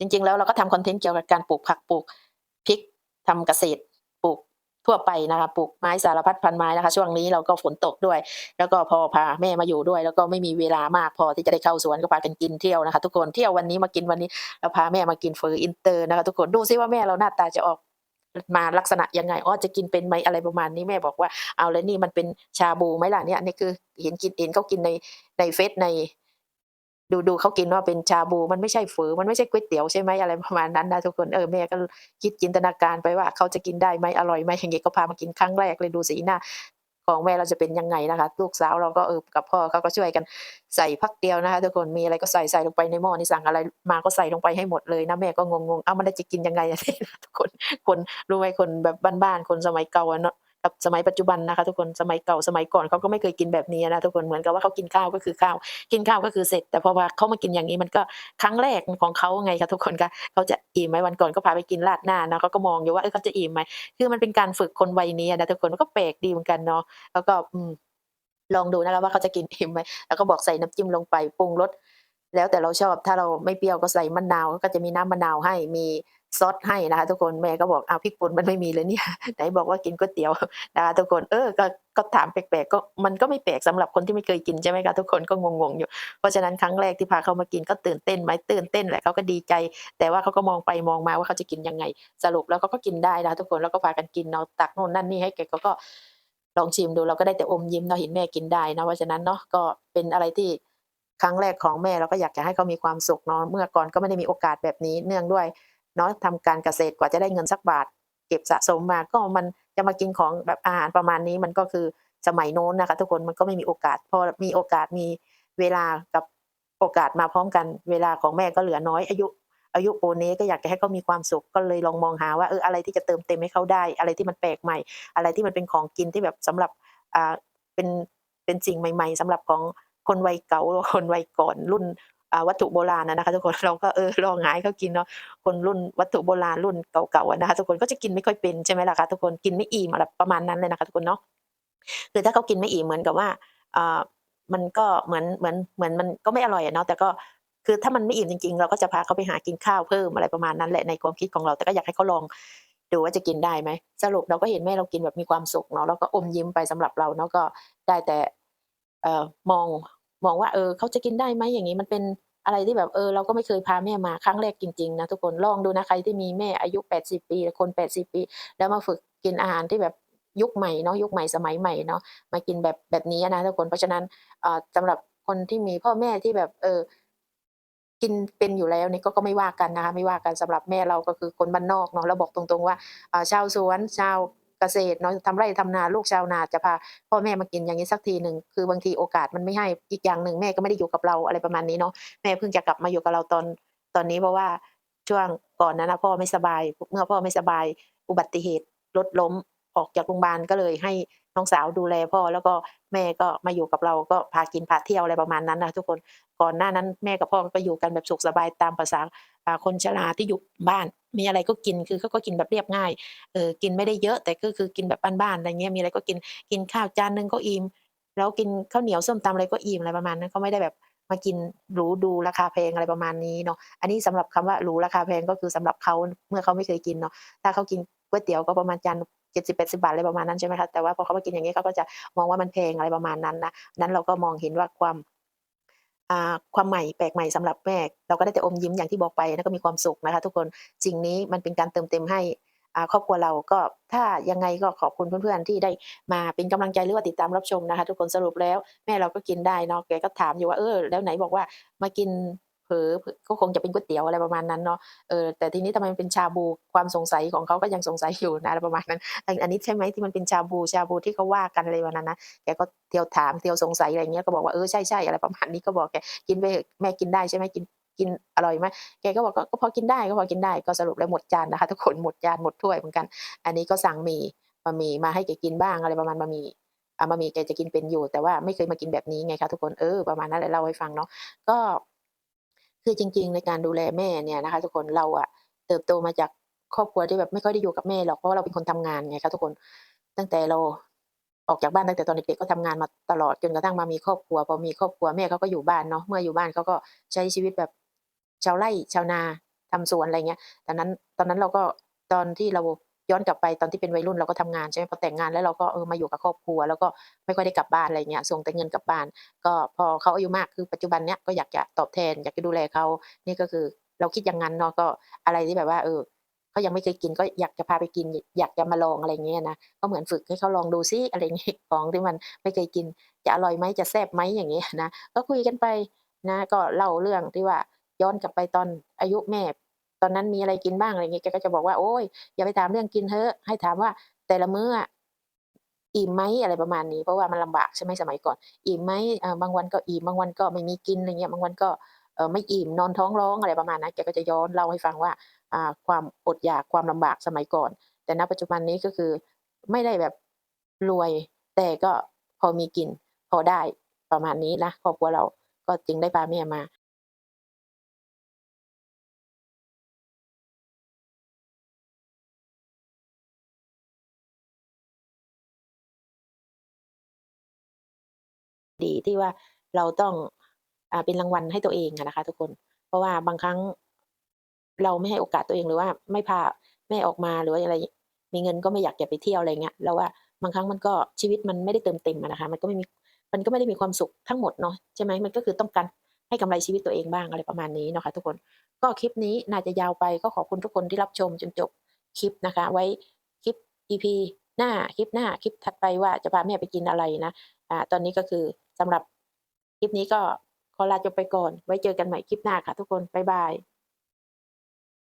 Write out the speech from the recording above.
จริง ๆ แล้วเราก็ทำคอนเทนต์เกี่ยวกับการปลูกผักปลูกพริกทำเกษตรปลูกทั่วไปนะคะปลูกไม้สารพัดพันไม้นะคะ ช่วงนี้เราก็ฝนตกด้วย แล้วก็พอพาแม่มาอยู่ด้วย แล้วก็ไม่มีเวลามากพอที่จะได้เข้าสวนก็พากันกินเที่ยวนะคะ ทุกคนเที่ยววันนี้มากินวันนี้เราพาแม่มากินเฟอร์อินเตอร์นะคะ ทุกคนดูซิว่าแม่เราหน้าตาจะออกมาลักษณะยังไงอ๋อจะกินเป็นไหมอะไรประมาณนี้แม่บอกว่าเอาแล้วนี่มันเป็นชาบูไหมล่ะเนี่ยนี่คือเห็นกินเห็นเขากินในในเฟซใน ดูดูเขากินว่าเป็นชาบู มันไม่ใช่เฝอมันไม่ใช่ก๋วยเตี๋ยวใช่ไหมอะไรประมาณนั้นนะทุกคนเออแม่ก็คิดจินตนาการไปว่าเขาจะกินได้ไหมอร่อยไหมอย่างเงี้ยก็พามากินครั้งแรกเลยดูสีหน้าของแม่เราจะเป็นยังไงนะคะ ลูกสาวเราก็เออกับพ่อเขาก็ช่วยกันใส่พักเดียวนะคะ ทุกคนมีอะไรก็ใส่ใส่ลงไปในหม้อนี่สั่งอะไรมาก็ใส่ลงไปให้หมดเลยนะแม่ก็งงๆเอามันจะกินยังไงอะทุกคนคนรู้ไหมคนแบบบ้านๆคนสมัยเก่าเนาะ กับสมัยปัจจุบันนะคะทุกคนสมัยเก่าสมัยก่อนเขาก็ไม่เคยกินแบบนี้นะทุกคนเหมือนกับว่าเขากินข้าวก็คือข้าว กินข้าวก็คือเสร็จ แต่พอว่าเขามากินอย่างนี้มันก็ครั้งแรกของเขาไงคะทุกคนคะเขาจะอิ่มไหมวันก่อนก็พาไปกินราดหน้านะเขาก็มองอยู่ว่าเออเขาจะอิ่มไหมคือมันเป็นการฝึกคนวัยนี้นะทุกคนมันก็แปลกดีเหมือนกันเนาะแล้วก็ลองดูนะคะว่าเขาจะกินอิ่มไหมแล้วก็บอกใส่น้ำจิ้มลงไปปรุงรสแล้วแต่เราชอบถ้าเราไม่เปรี้ยวก็ใส่มะนาวก็จะมีน้ำมะนาวให้มี ซอสให้นะคะทุกคนแม่ก็บอกเอาพริกป่นมันไม่มีเลยเนี่ยไหนบอกว่ากินก๋วยเตี๋ยวนะคะทุกคนเออก็ก็ถามแปลกๆก็มันก็ไม่แปลกสำหรับคนที่ไม่เคยกินใช่ไหมคะทุกคนก็งงๆอยู่ เพราะฉะนั้นครั้งแรกที่พาเขามากินก็ตื่นเต้นไหมตื่นเต้นแหละเขาก็ดีใจ แต่ว่าเขาก็มองไปมองมาว่าเขาจะกินยังไง สรุปแล้วเขาก็กินได้นะคะทุกคนแล้วก็พากันกินเนาะตักโน่นนั่นนี่ให้แกเขาก็ลองชิมดูเราก็ได้แต่อมยิ้มเนาะเห็นแม่กินได้นะเพราะฉะนั้นเนาะก็เป็นอะไรที่ครั้งแรกของแม่เราก็อยากจะให้เขามีความสุขเนาะเมื่อก่อนก็ไม่ได้มีโอกาสแบบนี้เนื่องด้วย เนาะทำการเกษตรกว่าจะได้เงินสักบาท เก็บสะสมมาก็มันจะมากินของแบบอาหารประมาณนี้มันก็คือสมัยโน้นนะคะ ทุกคนมันก็ไม่มีโอกาส พอมีโอกาสมีเวลากับโอกาสมาพร้อมกัน เวลาของแม่ก็เหลือน้อยอายุ อายุโปรนี้ก็อยากจะให้เขามีความสุขก็เลยลองมองหาว่าเอออะไรที่จะเติมเต็มให้เขาได้ อะไรที่มันแปลกใหม่ อะไรที่มันเป็นของกินที่แบบสำหรับอ่าเป็นเป็นสิ่งใหม่ ๆสำหรับของคนวัยเก่าคนวัยก่อนรุ่น วัตถุโบราณอะนะคะทุกคนเราก็เออลองหาให้เขากินเนาะคนรุ่นวัตถุโบราณรุ่นเก่าๆนะคะทุกคนก็จะกินไม่ค่อยเป็นใช่ไหมล่ะคะทุกคนกินไม่อิ่มอะไรประมาณนั้นเลยนะคะทุกคนเนาะคือถ้าเขากินไม่อิ่มเหมือนกับว่าอ่ามันก็เหมือนเหมือนเหมือนมันก็ไม่อร่อยเนาะแต่ก็คือถ้ามันไม่อิ่มจริงๆ เราก็จะพาเขาไปหากินข้าวเพิ่มอะไรประมาณนั้นแหละในความคิดของเราแต่ก็อยากให้เขาลองดูว่าจะกินได้ไหมสรุปเราก็เห็นแม่เรากินแบบมีความสุขเนาะแล้วก็อมยิ้มไปสำหรับเราเนาะก็ได้แต่เออมอง มองว่าเออเขาจะกินได้ไหมอย่างงี้มันเป็นอะไรที่แบบเออเราก็ไม่เคยพาแม่มาครั้งแรกจริงๆนะทุกคนลองดูนะใครที่มีแม่อายุ 80 ปี คน 80 ปี แล้วมาฝึกกินอาหารที่แบบยุคใหม่เนาะยุคใหม่สมัยใหม่เนาะมากินแบบแบบนี้นะทุกคนเพราะฉะนั้นเอ่อสำหรับคนที่มีพ่อแม่ที่แบบเออกินเป็นอยู่แล้วนี่ก็ก็ไม่ว่ากันนะคะไม่ว่ากันสำหรับแม่เราก็คือคนบ้านนอกเนาะเราบอกตรงๆว่าชาวสวนชาว เกษตรเนาะทำไร่ทำนาลูกชาวนาจะพาพ่อแม่มากินอย่างงี้สักทีหนึ่งคือบางทีโอกาสมันไม่ให้อีกอย่างหนึ่งแม่ก็ไม่ได้อยู่กับเราอะไรประมาณนี้เนาะแม่เพิ่งจะกลับมาอยู่กับเราตอนตอนนี้เพราะว่าช่วงก่อนนั้นนะพ่อไม่สบาย เมื่อพ่อไม่สบายอุบัติเหตุรถล้มออกจากโรงพยาบาลก็เลยให้น้องสาวดูแลพ่อแล้วก็แม่ก็มาอยู่กับเราก็พากินพาเที่ยวอะไรประมาณนั้นนะทุกคนก่อนหน้านั้นแม่กับพ่อก็อยู่กันแบบสุขสบายตามภาษาอ่าคนชราที่อยู่บ้าน มีอะไรก็กินคือเขาก็กินแบบเรียบง่ายเออกินไม่ได้เยอะแต่ก็คือกินแบบบ้านๆอะไรเงี้ยมีอะไรก็กินกินข้าวจานหนึ่งก็อิ่มแล้วกินข้าวเหนียวส้มตำอะไรก็อิ่มอะไรประมาณนั้นเขาไม่ได้แบบมากินหรูดูราคาแพงอะไรประมาณนี้เนาะอันนี้สำหรับคำว่าหรูราคาแพงก็คือสำหรับเขาเมื่อเขาไม่เคยกินเนาะถ้าเขากินก๋วยเตี๋ยวก็ประมาณจาน70-80บแปดสิบาทอะไรประมาณนั้นใช่ไหมคะแต่ว่าพอเขามากินอย่างงี้เขาก็จะมองว่ามันแพงอะไรประมาณนั้นนะนั้นเราก็มองเห็นว่าความ ความใหม่แปลกใหม่สำหรับแม่เราก็ได้แต่อมยิ้มอย่างที่บอกไปแล้วก็มีความสุขนะคะ ทุกคนสิ่งนี้มันเป็นการเติมเต็มให้ครอบครัวเราก็ถ้ายังไงก็ขอบคุณเพื่อนๆที่ได้มาเป็นกำลังใจหรือว่าติดตามรับชมนะคะ ทุกคนสรุปแล้วแม่เราก็กินได้เนาะแกก็ถามอยู่ว่าเออแล้วไหนบอกว่ามากิน ผลอก็คงจะเป็นก๋วยเตี๋ยวอะไรประมาณนั้นเนาะเออแต่ทีนี้ทำไมมันเป็นชาบูความสงสัยของเขาก็ยังสงสัยอยู่นะอะไรประมาณนั้นอันอันนี้ใช่ไหมที่มันเป็นชาบูชาบูที่เขาว่ากันอะไรวันนั้นนะแกก็เที่ยวถามเที่ยวสงสัยอะไรเงี้ยก็บอกว่าเออใช่ๆอะไรประมาณนี้ก็บอกแกกินไปแม่กินได้ใช่ไหมกินกินอร่อยไหมแกก็บอกก็ก็พอกินได้ก็พอกินได้ก็สรุปแล้วหมดจานนะคะทุกคนหมดจานหมดถ้วยเหมือนกัน อันนี้ก็สั่งมี่บะหมี่มาให้แกกินบ้างอะไรประมาณบะหมี่อ่าบะหมี่แกจะกินเป็นอยู่ แต่ว่าไม่เคยมากินแบบนี้ไงคะทุกคนเออประมาณนั้นแหละเล่าให้ฟังเนาะก็ คือจริง ๆ ในการดูแลแม่เนี่ยนะคะ ทุกคนเราอะเติบโตมาจากครอบครัวที่แบบไม่ค่อยได้อยู่กับแม่หรอกเพราะเราเป็นคนทำงานไงคะทุกคนตั้งแต่เราออกจากบ้านตั้งแต่ตอนเด็กๆก็ทำงานมาตลอดจนกระทั่งมามีครอบครัวพอมีครอบครัวแม่เขาก็อยู่บ้านเนาะเมื่ออยู่บ้านเขาก็ใช้ชีวิตแบบชาวไร่ชาวนาทำสวนอะไรเงี้ยตอนนั้นตอนนั้นเราก็ตอนที่เรา ย้อนกลับไปตอนที่เป็นวัยรุ่นเราก็ทำงานใช่ไหมพอแต่งงานแล้วเราก็เออมาอยู่กับครอบครัว แล้วก็ไม่ค่อยได้กลับบ้านอะไรเงี้ยส่งแต่เงินกลับบ้าน ก็พอเขาอายุมากคือปัจจุบันเนี้ยก็อยากจะตอบแทน อยากจะดูแลเขานี่ก็คือเราคิดอย่างนั้นเนาะก็อะไรที่แบบว่าเออเขายังไม่เคยกินก็อยากจะพาไปกิน อยากจะมาลองอะไรเงี้ยนะก็เหมือนฝึกให้เขาลองดูซิอะไรเงี้ยของที่มันไม่เคยกิน จะอร่อยไหมจะแซ่บไหมอย่างเงี้ยนะก็คุยกันไปนะก็เล่าเรื่องที่ว่าย้อนกลับไปตอนอายุแม่ ตอนนั้นมีอะไรกินบ้างอะไรเงี้ยแกก็จะบอกว่าโอ๊ยอย่าไปถามเรื่องกินเถอะให้ถามว่าแต่ละมื้ออิ่มไหมอะไรประมาณนี้เพราะว่ามันลำบากใช่ไหมสมัยก่อน อิ่มไหมบางวันก็อิ่มบางวันก็ไม่มีกินอะไรเงี้ยบางวันก็ไม่อิ่มนอนท้องร้องอะไรประมาณนั้นแกก็จะย้อนเล่าให้ฟังว่าความอดอยากความลำบากสมัยก่อน แต่ณปัจจุบันนี้ก็คือไม่ได้แบบรวย แต่ก็พอมีกินพอได้ประมาณนี้นะครอบครัวเราก็จึงได้พาแม่มา ดีที่ว่าเราต้องอเป็นรางวัลให้ตัวเองนะคะ ทุกคน เพราะว่าบางครั้งเราไม่ให้โอกาสตัวเองหรือว่าไม่พาแม่ออกมาหรือว่าอะไร มีเงินก็ไม่อยากจะไปเที่ยวอะไรเงี้ยเราว่าบางครั้งมันก็ชีวิตมันไม่ได้เติมเต็มนะคะ มันก็ไม่มีมันก็ไม่ได้มีความสุขทั้งหมดเนาะใช่ไหมมันก็คือต้องการให้กำไรชีวิตตัวเองบ้างอะไรประมาณนี้เนาะค่ะทุกคนก็คลิปนี้น่าจะยาวไปก็ขอบคุณทุกคนที่รับชมจนจบคลิปนะคะ ไว้คลิป EP หน้าคลิปหน้าคลิปถัดไปว่าจะพาแม่ไปกินอะไรนะอ่าตอนนี้ก็คือ สำหรับคลิปนี้ก็ขอลาจบไปก่อน ไว้เจอกันใหม่คลิปหน้าค่ะทุกคน บ๊ายบาย